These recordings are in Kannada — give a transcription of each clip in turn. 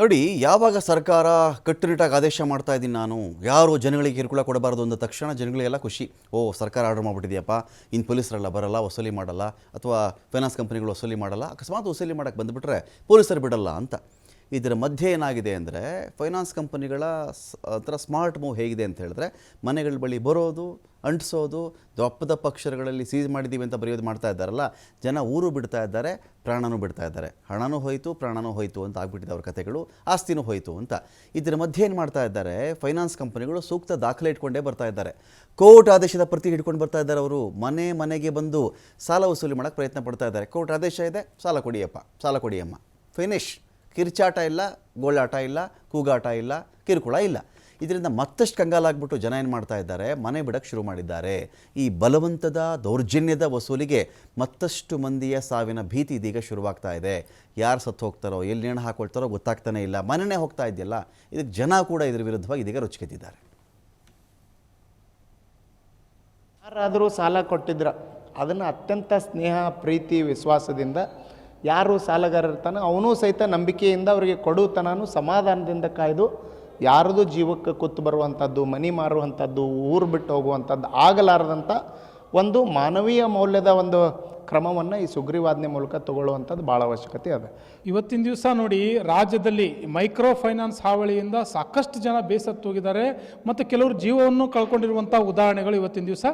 ನೋಡಿ, ಯಾವಾಗ ಸರ್ಕಾರ ಕಟ್ಟುನಿಟ್ಟಾಗಿ ಆದೇಶ ಮಾಡ್ತಾ ಇದ್ದೀನಿ ನಾನು, ಯಾರು ಜನಗಳಿಗೆ ಕಿರುಕುಳ ಕೊಡಬಾರ್ದು ಅಂದ ತಕ್ಷಣ ಜನಗಳಿಗೆಲ್ಲ ಖುಷಿ, ಓ, ಸರ್ಕಾರ ಆರ್ಡರ್ ಮಾಡಿಬಿಟ್ಟಿದೆಯಪ್ಪ ಇನ್ನು ಪೊಲೀಸರೆಲ್ಲ ಬರಲ್ಲ, ವಸೂಲಿ ಮಾಡಲ್ಲ, ಅಥವಾ ಫೈನಾನ್ಸ್ ಕಂಪ್ನಿಗಳು ವಸೂಲಿ ಮಾಡಲ್ಲ, ಅಕಸ್ಮಾತ್ ವಸೂಲಿ ಮಾಡೋಕ್ಕೆ ಬಂದುಬಿಟ್ರೆ ಪೊಲೀಸರು ಬಿಡಲ್ಲ ಅಂತ. ಇದರ ಮಧ್ಯೆ ಏನಾಗಿದೆ ಅಂದರೆ, ಫೈನಾನ್ಸ್ ಕಂಪನಿಗಳ ಒಂಥರ ಸ್ಮಾರ್ಟ್ ಮೂವ್ ಹೇಗಿದೆ ಅಂತ ಹೇಳಿದ್ರೆ, ಮನೆಗಳ ಬಳಿ ಬರೋದು ಅಂಟಿಸೋದು ದಪ್ಪದ ಪಕ್ಷಗಳಲ್ಲಿ ಸೀಸ್ ಮಾಡಿದ್ದೀವಿ ಅಂತ ಬರೆಯೋದು ಮಾಡ್ತಾ ಇದ್ದಾರಲ್ಲ, ಜನ ಊರು ಬಿಡ್ತಾ ಇದ್ದಾರೆ, ಪ್ರಾಣನೂ ಬಿಡ್ತಾ ಇದ್ದಾರೆ. ಹಣನೂ ಹೋಯಿತು, ಪ್ರಾಣನೂ ಹೋಯಿತು ಅಂತ ಆಗ್ಬಿಟ್ಟಿದೆ ಅವ್ರ ಕಥೆಗಳು ಆಸ್ತಿನೂ ಹೋಯಿತು ಅಂತ. ಇದರ ಮಧ್ಯೆ ಏನು ಮಾಡ್ತಾ ಇದ್ದಾರೆ ಫೈನಾನ್ಸ್ ಕಂಪನಿಗಳು ಸೂಕ್ತ ದಾಖಲೆ ಇಟ್ಕೊಂಡೇ ಬರ್ತಾ ಇದ್ದಾರೆ. ಕೋರ್ಟ್ ಆದೇಶದ ಪ್ರತಿ ಹಿಡ್ಕೊಂಡು ಬರ್ತಾ ಇದ್ದಾರೆ ಅವರು. ಮನೆ ಮನೆಗೆ ಬಂದು ಸಾಲ ವಸೂಲಿ ಮಾಡೋಕ್ಕೆ ಪ್ರಯತ್ನ ಪಡ್ತಾ ಇದ್ದಾರೆ. ಕೋರ್ಟ್ ಆದೇಶ ಇದೆ, ಸಾಲ ಕೊಡಿಯಪ್ಪ, ಸಾಲ ಕೊಡಿಯಮ್ಮ. ಫಿನಿಶ್ ಕಿರ್ಚಾಟ ಇಲ್ಲ, ಗೋಳಾಟ ಇಲ್ಲ, ಕೂಗಾಟ ಇಲ್ಲ, ಕಿರುಕುಳ ಇಲ್ಲ. ಇದರಿಂದ ಮತ್ತಷ್ಟು ಕಂಗಾಲಾಗ್ಬಿಟ್ಟು ಜನ ಏನು ಮಾಡ್ತಾ ಇದ್ದಾರೆ? ಮನೆ ಬಿಡಕ್ಕೆ ಶುರು ಮಾಡಿದ್ದಾರೆ. ಈ ಬಲವಂತದ ದೌರ್ಜನ್ಯದ ವಸೂಲಿಗೆ ಮತ್ತಷ್ಟು ಮಂದಿಯ ಸಾವಿನ ಭೀತಿ ಇದೀಗ ಶುರುವಾಗ್ತಾ ಇದೆ. ಯಾರು ಸತ್ತು ಹೋಗ್ತಾರೋ, ಎಲ್ಲಿ ನೇಣು ಹಾಕೊಳ್ತಾರೋ ಗೊತ್ತಾಗ್ತಾನೆ ಇಲ್ಲ. ಮನೆನೇ ಹೋಗ್ತಾ ಇದೆಯಲ್ಲ, ಇದಕ್ಕೆ ಜನ ಕೂಡ ಇದ್ರ ವಿರುದ್ಧವಾಗಿ ಇದೀಗ ರುಚಿಕೆತ್ತಿದ್ದಾರೆ. ಯಾರಾದರೂ ಸಾಲ ಕೊಟ್ಟಿದ್ರ, ಅದನ್ನು ಅತ್ಯಂತ ಸ್ನೇಹ, ಪ್ರೀತಿ, ವಿಶ್ವಾಸದಿಂದ ಯಾರು ಸಾಲಗಾರ ಇರ್ತಾನೋ ಅವನೂ ಸಹಿತ ನಂಬಿಕೆಯಿಂದ ಅವರಿಗೆ ಕೊಡುತನೂ ಸಮಾಧಾನದಿಂದ ಕಾಯ್ದು ಯಾರದು ಜೀವಕ್ಕೆ ಕೂತು ಬರುವಂಥದ್ದು, ಮನಿ ಮಾರುವಂಥದ್ದು, ಊರು ಬಿಟ್ಟು ಹೋಗುವಂಥದ್ದು ಆಗಲಾರದಂಥ ಒಂದು ಮಾನವೀಯ ಮೌಲ್ಯದ ಒಂದು ಕ್ರಮವನ್ನು ಈ ಸುಗ್ರೀವಾಜ್ಞೆ ಮೂಲಕ ತಗೊಳ್ಳುವಂಥದ್ದು ಭಾಳ ಅವಶ್ಯಕತೆ ಅದ. ಇವತ್ತಿನ ದಿವಸ ನೋಡಿ ರಾಜ್ಯದಲ್ಲಿ ಮೈಕ್ರೋ ಫೈನಾನ್ಸ್ ಹಾವಳಿಯಿಂದ ಸಾಕಷ್ಟು ಜನ ಬೇಸತ್ತು ಹೋಗಿದ್ದಾರೆ ಮತ್ತು ಕೆಲವರು ಜೀವವನ್ನು ಕಳ್ಕೊಂಡಿರುವಂಥ ಉದಾಹರಣೆಗಳು ಇವತ್ತಿನ ದಿವಸ.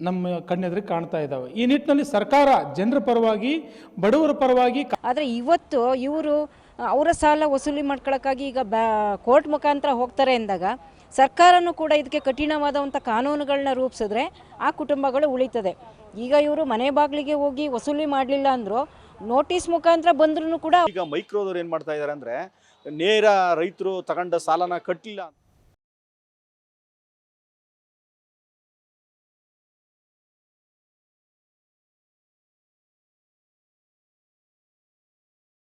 ನಮ್ಮ ಕಣ್ಣೆದುರು ಕಾಣ್ತಾ ಇದ್ದಾವೆ. ಈ ನಿಟ್ಟಿನಲ್ಲಿ ಸರ್ಕಾರ ಜನರ ಪರವಾಗಿ ಬಡವರ ಪರವಾಗಿ ಆದರೆ ಇವತ್ತು ಇವರು ಅವರ ಸಾಲ ವಸೂಲಿ ಮಾಡ್ಕೊಳ್ಳೋಕ್ಕಾಗಿ ಈಗ ಬ್ಯಾ ಕೋರ್ಟ್ ಮುಖಾಂತರ ಹೋಗ್ತಾರೆ ಎಂದಾಗ ಸರ್ಕಾರನೂ ಕೂಡ ಇದಕ್ಕೆ ಕಠಿಣವಾದಂಥ ಕಾನೂನುಗಳನ್ನ ರೂಪಿಸಿದ್ರೆ ಆ ಕುಟುಂಬಗಳು ಉಳಿತದೆ. ಈಗ ಇವರು ಮನೆ ಬಾಗಿಲಿಗೆ ಹೋಗಿ ವಸೂಲಿ ಮಾಡಲಿಲ್ಲ ಅಂದರೂ ನೋಟಿಸ್ ಮುಖಾಂತರ ಬಂದ್ರೂ ಕೂಡ ಈಗ ಮೈಕ್ರೋದವ್ರು ಏನು ಮಾಡ್ತಾ ಇದ್ದಾರೆ ಅಂದರೆ ನೇರ ರೈತರು ತಗೊಂಡ ಸಾಲನ ಕಟ್ಟಲಿಲ್ಲ